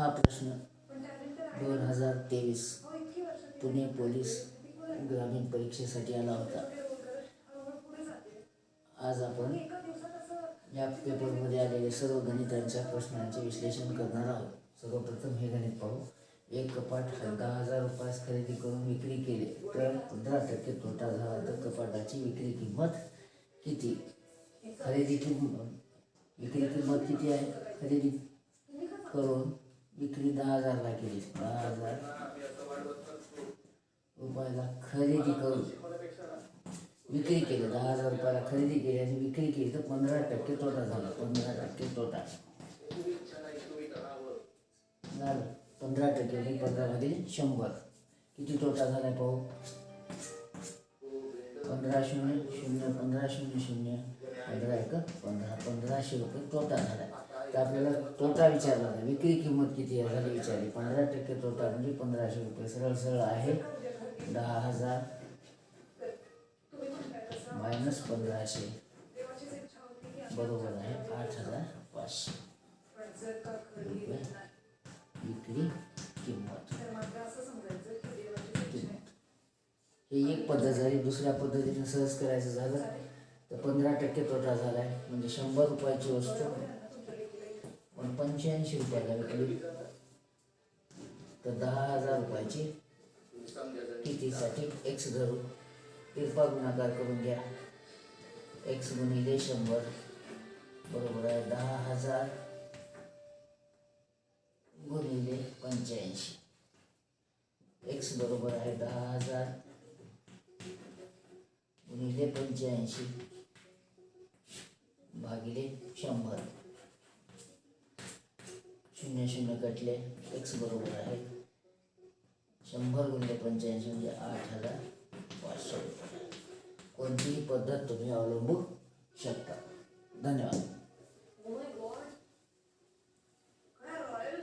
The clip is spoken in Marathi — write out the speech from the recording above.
हा प्रश्न दोन हजार तेवीस पुणे पोलीस ग्रामीण परीक्षेसाठी आला होता. आज आपण या पेपरमध्ये आलेले सर्व गणितांच्या प्रश्नांचे विश्लेषण करणार आहोत. सर्वप्रथम हे गणित पाहू. एक कपाट दहा हजार रुपयास खरेदी करून विक्री केले तर पंधरा टक्के तोटा झाला. तर कपाटाची विक्री किंमत किती? खरेदी किंमत विक्री किंमत किती आहे? खरेदी करून विक्री दहा हजारला केली दहा हज़ार रुपयाला खरेदी करून. विक्री केली, दहा हज़ार रुपयाला खरेदी केली आणि विक्री केली तर पंधरा टक्के तोटा झाला, पंधरा टक्के तोटा. झालं. पंधरा टक्के म्हणजे पंधरा भागिले शंभर. किती तोटा झाला पाहू? पंधरा शून्य शून्य, पंधरा शून्य शून्य. पंधरा एक, पंधरा पंधराशे रुपये तोटा झाला तर आपल्याला तोटा विचारला होता. विक्री किंमत किती आहे? झाली विचारली. पंधरा टक्के तोटा म्हणजे पंधराशे रुपये. सरळ सरळ आहे. दहा हजार मायनस पंधराशे. बरोबर आहे. आठ हजार पाचशे रुपये विक्री किंमत. हे ही एक पद्धत झाली. दुसऱ्या पद्धतीने सहज करायचं झालं तर पंधरा टक्के तोटा झाला आहे म्हणजे शंभर रुपयाची वस्तू पण पंच्याऐंशी रुपयाला विकली तर. दहा हजार रुपयाची कितीसाठी एक्स धरून तिरपा गुणाकार करून घ्या. एक्स गुणिले शंभर बरोबर आहे दहा हजार गुणिले पंच्याऐंशी. एक्स बरोबर आहे दहा हजार गुणिले पंच्याऐंशी भागिले शंभर. शून्य शून्य कटले एक्स बरोबर आहे. शंभर गुणिले पंच्याऐंशी म्हणजे आठ हजार पाचशे रुपये. कोणतीही पद्धत तुम्ही अवलंबू शकता. धन्यवाद.